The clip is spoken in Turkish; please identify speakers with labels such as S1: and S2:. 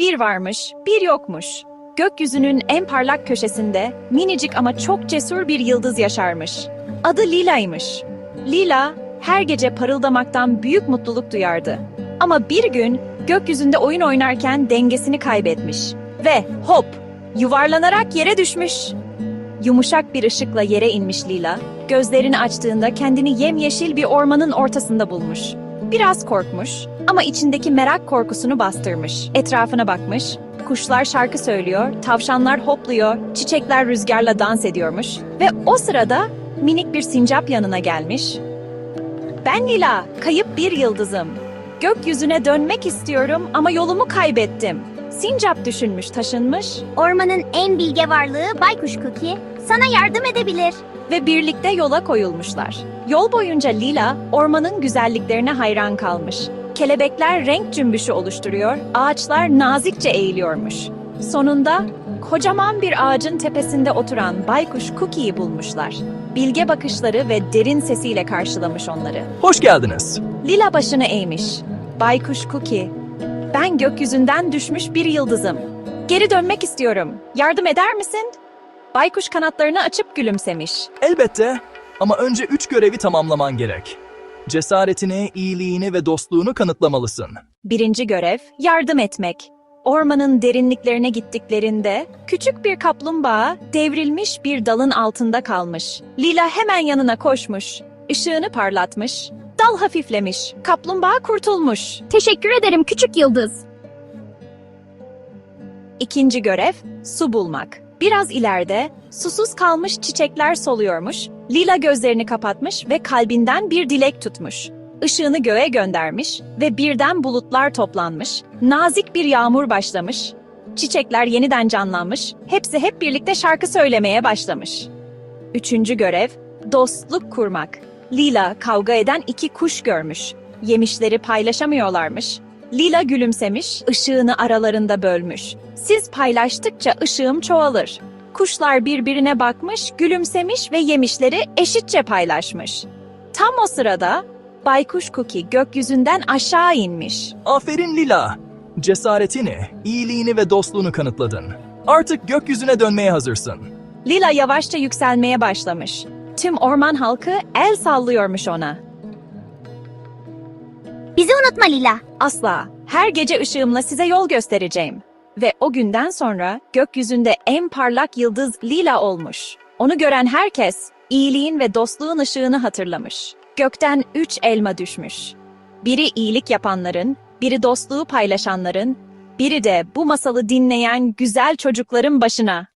S1: Bir varmış, bir yokmuş. Gökyüzünün en parlak köşesinde minicik ama çok cesur bir yıldız yaşarmış. Adı Lila'ymış. Lila her gece parıldamaktan büyük mutluluk duyardı. Ama bir gün gökyüzünde oyun oynarken dengesini kaybetmiş ve hop yuvarlanarak yere düşmüş. Yumuşak bir ışıkla yere inmiş Lila, gözlerini açtığında kendini yemyeşil bir ormanın ortasında bulmuş. Biraz korkmuş ama içindeki merak korkusunu bastırmış. Etrafına bakmış, kuşlar şarkı söylüyor, tavşanlar hopluyor, çiçekler rüzgarla dans ediyormuş ve o sırada minik bir sincap yanına gelmiş. Ben Lila, kayıp bir yıldızım. Gökyüzüne dönmek istiyorum ama yolumu kaybettim. Sincap düşünmüş, taşınmış
S2: Ormanın en bilge varlığı Baykuş Cookie sana yardım edebilir.
S1: Ve birlikte yola koyulmuşlar. Yol boyunca Lila ormanın güzelliklerine hayran kalmış. Kelebekler renk cümbüşü oluşturuyor, ağaçlar nazikçe eğiliyormuş. Sonunda kocaman bir ağacın tepesinde oturan baykuş Cookie'yi bulmuşlar. Bilge bakışları ve derin sesiyle karşılamış onları.
S3: Hoş geldiniz.
S1: Lila başını eğmiş. Baykuş Cookie, ben gökyüzünden düşmüş bir yıldızım. Geri dönmek istiyorum. Yardım eder misin? Baykuş kanatlarını açıp gülümsemiş.
S3: Elbette ama önce üç görevi tamamlaman gerek. Cesaretini, iyiliğini ve dostluğunu kanıtlamalısın.
S1: Birinci görev, yardım etmek. Ormanın derinliklerine gittiklerinde küçük bir kaplumbağa devrilmiş bir dalın altında kalmış. Lila hemen yanına koşmuş, ışığını parlatmış, dal hafiflemiş, kaplumbağa kurtulmuş.
S2: Teşekkür ederim küçük yıldız.
S1: İkinci görev, su bulmak. Biraz ileride susuz kalmış çiçekler soluyormuş. Lila gözlerini kapatmış ve kalbinden bir dilek tutmuş. Işığını göğe göndermiş ve birden bulutlar toplanmış. Nazik bir yağmur başlamış. Çiçekler yeniden canlanmış. Hepsi hep birlikte şarkı söylemeye başlamış. Üçüncü görev, dostluk kurmak. Lila kavga eden iki kuş görmüş. Yemişleri paylaşamıyorlarmış. Lila gülümsemiş, ışığını aralarında bölmüş. Siz paylaştıkça ışığım çoğalır. Kuşlar birbirine bakmış, gülümsemiş ve yemişleri eşitçe paylaşmış. Tam o sırada Baykuş Cookie gökyüzünden aşağı inmiş.
S3: Aferin Lila. Cesaretini, iyiliğini ve dostluğunu kanıtladın. Artık gökyüzüne dönmeye hazırsın.
S1: Lila yavaşça yükselmeye başlamış. Tüm orman halkı el sallıyormuş ona.
S2: Bizi unutma Lila.
S1: Asla. Her gece ışığımla size yol göstereceğim. Ve o günden sonra gökyüzünde en parlak yıldız Lila olmuş. Onu gören herkes iyiliğin ve dostluğun ışığını hatırlamış. Gökten üç elma düşmüş. Biri iyilik yapanların, biri dostluğu paylaşanların, biri de bu masalı dinleyen güzel çocukların başına.